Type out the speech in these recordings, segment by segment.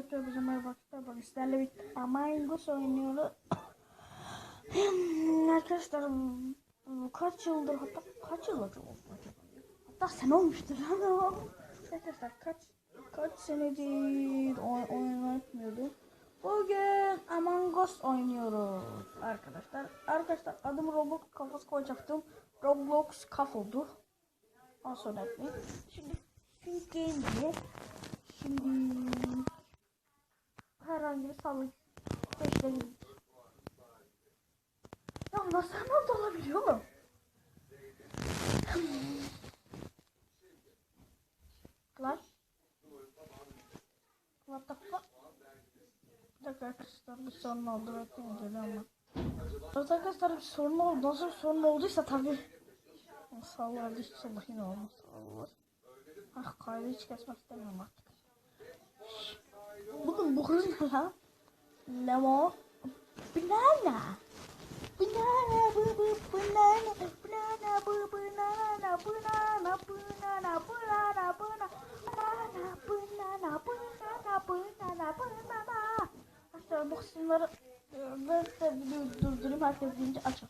Arkadaşlar bizim arkadaşlar bak sizlerle bir Among Us oynuyoruz. Arkadaşlar bu kaç yıldır hatta kaç yıl oldu acaba? Hatta sene olmuştur lan. Arkadaşlar kaç kaç senedir oy, oynatmıyordu. Bugün Among oynuyoruz arkadaşlar. Arkadaşlar adım Roblox kafası koyacaktım. Roblox kaf oldu. Ondan sonra etmeyin. Şimdi şimdi. Şimdi bir sağlık seçelim. Ya nasıl hemen dolabiliyor oğlum? Lan. What the fuck? Bir dakika arkadaşlar bir sorun oldu. Bekleyin geliyor ama. Evet arkadaşlar bir sorun oldu. Nasıl bir sorun olduysa tabii. Sağlar inşallah yine olmaz. Allah. Ah kaydı hiç kesmek istemiyorum artık. Bugün bu kız ne lan? Lemon. Banana. Banana banana. Banana banana. Banana banana banana banana. Banana banana banana banana. Arkadaşlar bu kısımları ben de videoyu durdurayım. Herkes deyince açın.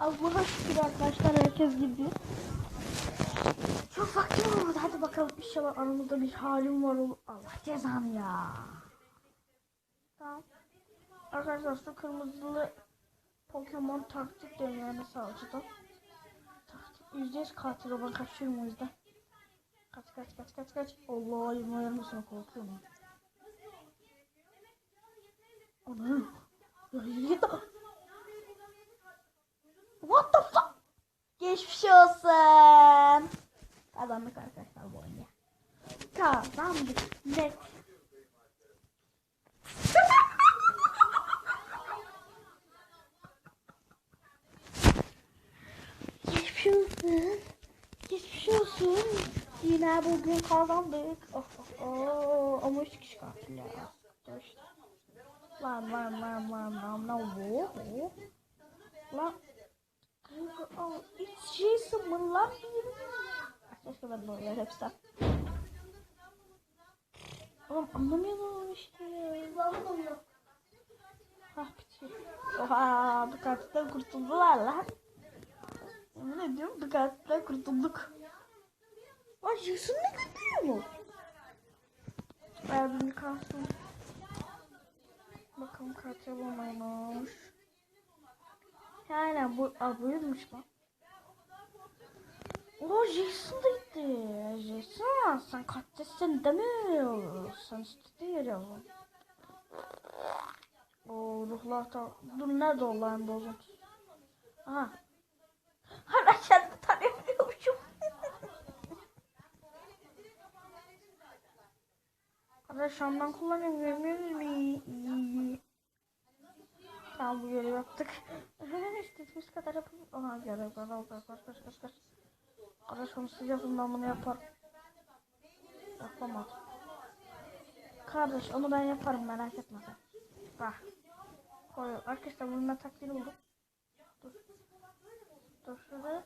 Allah'a şükür arkadaşlar herkes gidiyor. Çok vaktim olmadı. Hadi bakalım inşallah aramızda bir halim var olur. Allah cezanı ya. Tamam. Arkadaşlar şu kırmızılı Pokemon taktik diyor yani savcıda. Taktik yüzdeyiz katil o ben kaçıyorum o yüzden. Kaç kaç kaç kaç kaç. Allah yılma yanmasına korkuyorum. Ana. Ya de- What the fuck? Geçmiş olsun. Kazandık arkadaşlar bu oyunu. Kazandık. Bugün kazandık. Oh, oh, oh. Ama üç kişi katil ya. Lan lan lan lan lan lan bu. bu. Lan. Al. Hiç şeysin mi lan benim? Keşke ben de oynar hepsi. Oğlum anlamıyorum işte. Hah bitiyor. Oha bu katilden kurtuldular lan. Yemin ediyorum bu katilden kurtulduk. Ay ne götürüyor mu? Eğer kalsın. Bakalım katil olmamış. Yani bu a, buyurmuş lan. O Jason da gitti. Jason sen katilsin demiyor. Sen istediğin yere o. O ruhlar da... Dur nerede o lan bozun? Aha. Arkadaş Şam'dan kullanıyorum. Yemin mi? Tamam bu görevi yaptık. İstediğimiz kadar yapalım. Aha görev var. Al kaç kaç. Arkadaş onu siz yapın ben bunu yaparım. Yapamam. Kardeş onu ben yaparım merak etme sen. Bak. Koy. Arkadaşlar bunun ben taktiğini buldum. Dur. Dur şurada.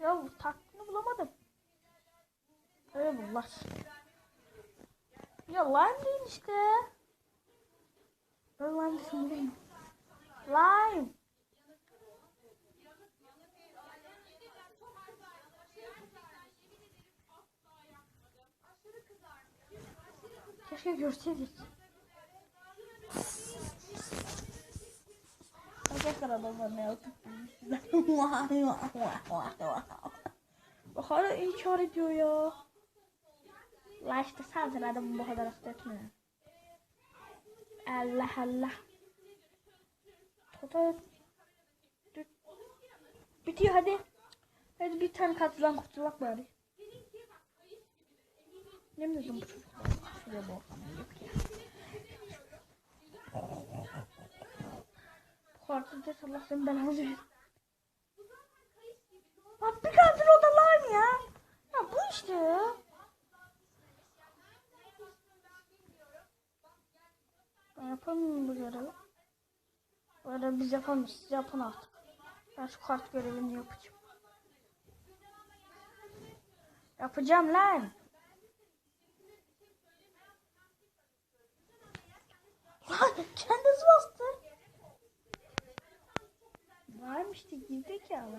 Ya bu taktiğini bulamadım. Öyle bul lan. Ya lan değil işte. Öyle lan değil. Lime. Keşke görseydik. Arkadaşlar adamlar ne yapıp Bak hala iyi kar ediyor ya. İşte sen adamı bu kadar hasta. Allah Allah. Total Bitiyor hadi. Hadi bir tane katılan kurtulak bari. Ne mi dedim bu çocuk? Şuraya. Bu kartı da Allah senin belanı versin. Bak bir katil odalar mı ya? Ya bu işte ya. Yapamıyorum bu görevi. Böyle biz yapamayız. Siz yapın artık. Ben şu kart görevini yapacağım. Yapacağım lan. Lan kendisi bastı. Lime işte gerizekalı.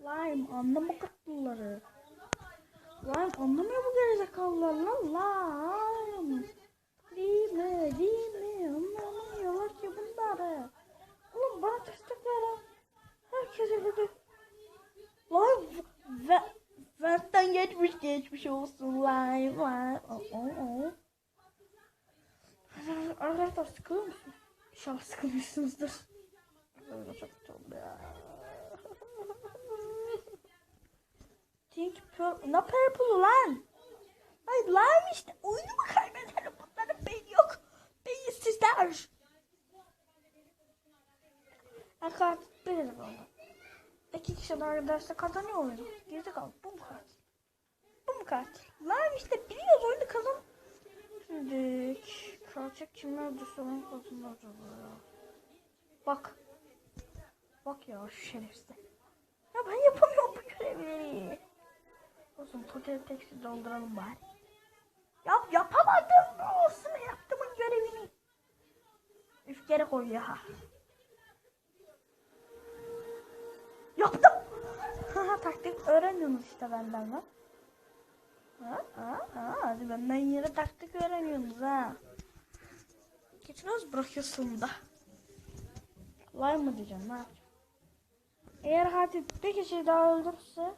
Lime anlama katlıları. Lime anlamıyor bu gerizekalılar lan. Lime. Lime, lime anlamıyorlar ki bunları. Oğlum bana destek ver lan. Herkese dedi. Lime ve Vert'ten geçmiş olsun lime lime. Oh, oh, oh. Arkadaşlar sıkılıyor musun? İnşallah sıkılmışsınızdır. Çok çok ya. Think purple. Ne purple lan? Ay lime işte. Oyunu mu kaybedelim? Bunların beyni yok. Beyinsizler. Arkadaşlar bir oldu. İki kişi daha giderse kazanıyor oyunu. Geride kal. Bu mu katil? Lime işte biliyoruz oyunu kazan. Şimdi kaçak kimler düşman kazanır acaba ya? Bak. Bak ya şu şerefsiz. Ya ben yapamıyorum bu görevleri. Olsun total teksti dolduralım bari. Ya yapamadım ne olsun yaptımın görevini. Üf geri koy ya. Yaptım. Taktik öğreniyorsunuz işte benden lan. Ha, ha, ha, hadi benden yere taktik öğreniyorsunuz ha. Geçiniyoruz bırakıyorsun da. Lime mı diyeceğim ne yapacağım? Eğer katil bir kişi daha öldürürse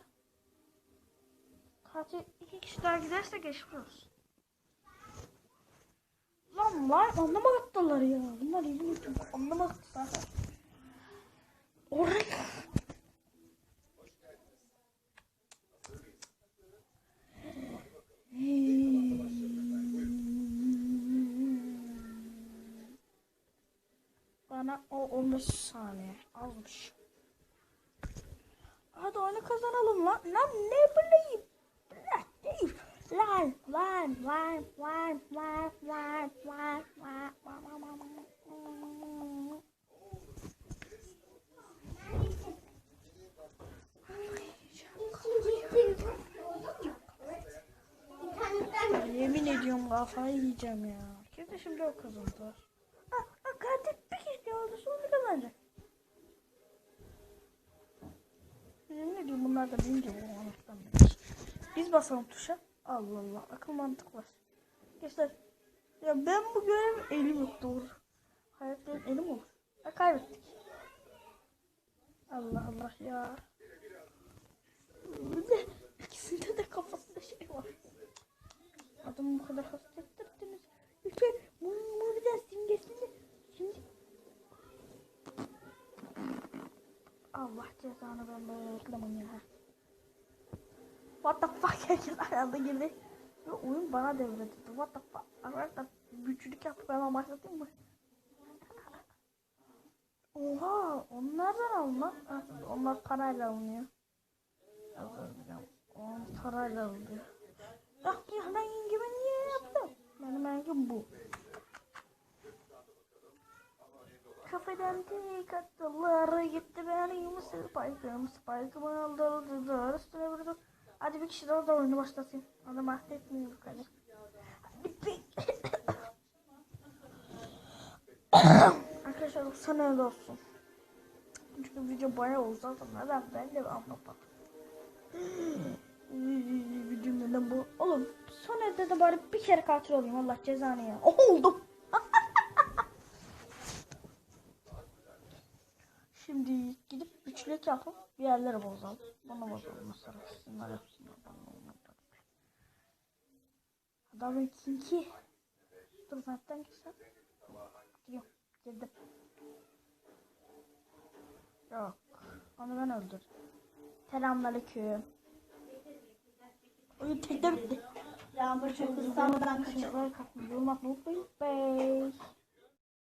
katil iki kişi daha giderse geçmiyoruz. Lan lime anlamadılar ya. Bunlar iyi? Anlamadılar. Oraya Bana o 15 saniye azmış. Hadi oyunu kazanalım lan. Lan ne bileyim. Lan değil. Lan lan lan lan lan lan lan lan Yemin ediyorum kafayı yiyeceğim ya. Kesin şimdi o kazandı. Ha, ha katil bir kişi oldu sonra kazanacak. Yemin ediyorum bunlar da benim gibi anlattan Biz basalım tuşa. Allah Allah akıl mantık var. Gençler ya ben bu görev elim yok doğru. Hayatta elim olur. Ha kaybettik. Allah Allah ya. Bir de ikisinde de kafasında şey var. Adamı bu kadar hasta ettirdiniz. Lütfen bunu, bunu bir daha simgesini şimdi Allah cezanı ben böyle reklamım ya. What the fuck herkes arada girdi. Ve oyun bana devredildi. What the fuck. Arkadaşlar güçlük yapıp hemen başlatayım mı? Oha onlardan alma. Onlar parayla alınıyor. Dilerim. Onlar parayla alınıyor. Ya, ya ben yengeme niye yaptım? Benim rengim bu. Kafeden tek attılar gitti benim spike'ım spike'ımı aldırdılar üstüne vurdu. Hadi bir kişi daha da oyunu başlatayım. Adam affetmiyor hadi. Hadi bir... Arkadaşlar sana öyle olsun. Çünkü video bayağı uzadı. Neden ben de anlamadım. Videonun neden bu? Oğlum son evde de bari bir kere katil olayım Allah cezanı ya. Oldum. Şimdi gidip üçlük yapıp bir yerlere bozalım. Bana bozalım mesela. Şunlar yapsınlar bana. Adamın kinki. Dur zaten gitsem. Yok girdim. Yok. Onu ben öldürdüm. Selamünaleyküm. Oyun tekte bitti. Yağmur çok kaçalım. Kaçırlar kapıyı bulmak unutmayın. Bye.